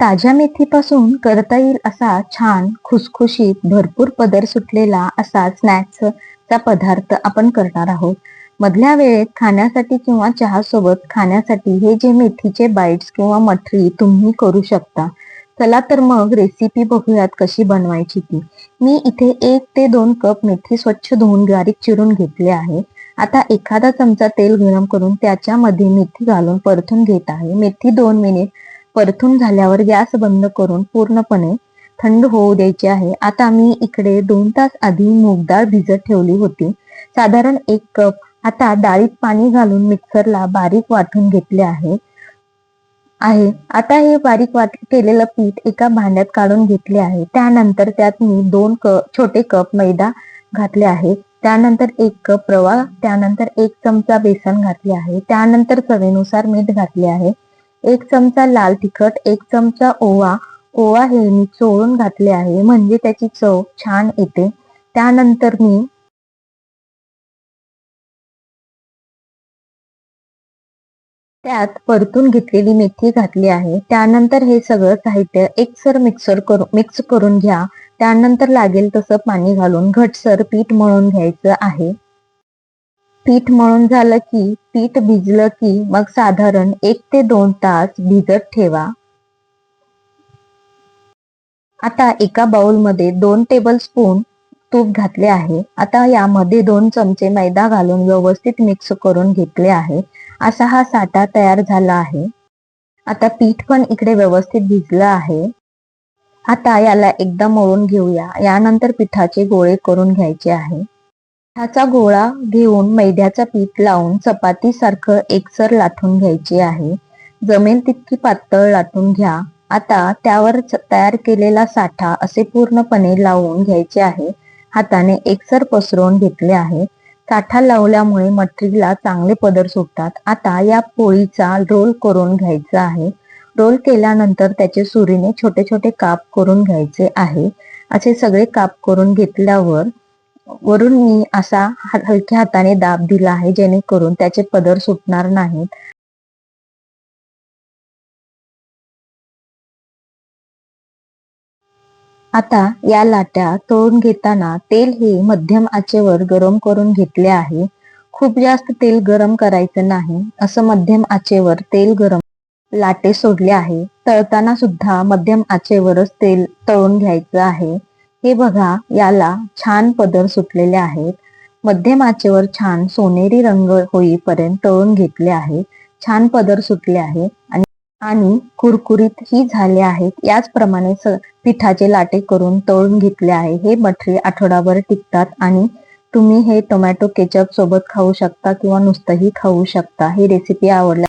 ताज्या मेथीपासून करता येईल असा छान खुसखुशीत भरपूर पदर सुटलेला असा स्नॅक्सचा पदार्थ आपण करणार आहोत. मधल्या वेळेत खाण्यासाठी किंवा चहा सोबत खाण्यासाठी हे जे मेथीचे बाईट्स किंवा मठरी तुम्ही करू शकता. चला तर मग रेसिपी बघूयात कशी बनवायची ती. मी इथे एक ते दोन कप मेथी स्वच्छ धुवून गारीक चिरून घेतले आहे. आता एखादा चमचा तेल गरम करून त्याच्यामध्ये मेथी घालून परतून घेत आहे. मेथी दोन मिनिट परतून झाल्यावर गॅस बंद करून पूर्णपणे थंड होऊ द्यायचे आहे. आता मी इकडे दोन तास आधी मूग डाळ भिजत ठेवली होती. साधारण एक कप. आता डाळीत पाणी घालून मिक्सरला बारीक वाटून घेतले आहे. आहे. आता हे बारीक वाट केलेलं पीठ एका भांड्यात काढून घेतले आहे. त्यानंतर त्यात मी दोन कप छोटे कप मैदा घातले आहे. त्यानंतर एक कप रवा त्यानंतर एक चमचा बेसन घातले आहे. त्यानंतर चवीनुसार मीठ घातले आहे. एक चमचा लाल तिखट एक चमचा ओवा. ओवा हे मी चोळून घातले आहे म्हणजे त्याची चव छान येते. त्यानंतर मी त्यात परतून घेतलेली मेथी घातली आहे. त्यानंतर हे सगळं साहित्य एकसर मिक्सर करून मिक्स करून घ्या. त्यानंतर लागेल तसं पाणी घालून घटसर पीठ मळून घ्यायचं आहे. पीठ मळून झालं की पीठ भिजलं की मग साधारण एक ते दोन तास भिजत ठेवा. आता एका बाउलमध्ये दोन टेबल स्पून तूप घातले आहे. आता यामध्ये दोन चमचे मैदा घालून व्यवस्थित मिक्स करून घेतले आहे. असा हा साठा तयार झाला आहे. आता पीठ पण इकडे व्यवस्थित भिजलं आहे. आता याला एकदा मळून घेऊया. यानंतर पिठाचे गोळे करून घ्यायचे आहे. पिठाचा गोळा घेऊन मैद्याचा पीठ लावून चपाती सारखं एकसर लाटून घ्यायचे आहे. जमेल तितकी पातळ लाटून घ्या. आता त्यावर तयार केलेला साठा असे पूर्णपणे लावून घ्यायचे आहे. हाताने एकसर पसरवून घेतले आहे. साठा लावल्यामुळे मटरीला चांगले पदर सुटतात. आता या पोळीचा रोल करून घ्यायचा आहे. रोल केल्यानंतर त्याचे सुरीने छोटे छोटे काप करून घ्यायचे आहे. असे सगळे काप करून घेतल्यावर वरून मी असा हलक्या हाताने दाब दिला आहे जेणेकरून त्याचे पदर सुटणार नाहीत. आता या लाट्या तळून घेताना तेल हे मध्यम आचेवर गरम करून घेतले आहे. खूप जास्त तेल गरम करायचं नाही असं मध्यम आचेवर तेल गरम लाटे सोडले आहे. तळताना सुद्धा मध्यम आचेवरच तेल तळून घ्यायचं आहे. हे बघा याला छान पदर सुटलेले आहेत. मध्यमाचेवर छान सोनेरी रंग होईपर्यंत तळून घेतले आहे छान पदर सुटले आहे आणि आणि कुरकुरीत ही झाले आहेत. याचप्रमाणे पिठाचे लाटे करून तळून घेतले आहे. हे मठरी आठवडाभर टिकतात आणि तुम्ही हे टोमॅटो केचप सोबत खाऊ शकता किंवा नुसतंही खाऊ शकता. ही रेसिपी आवडल्या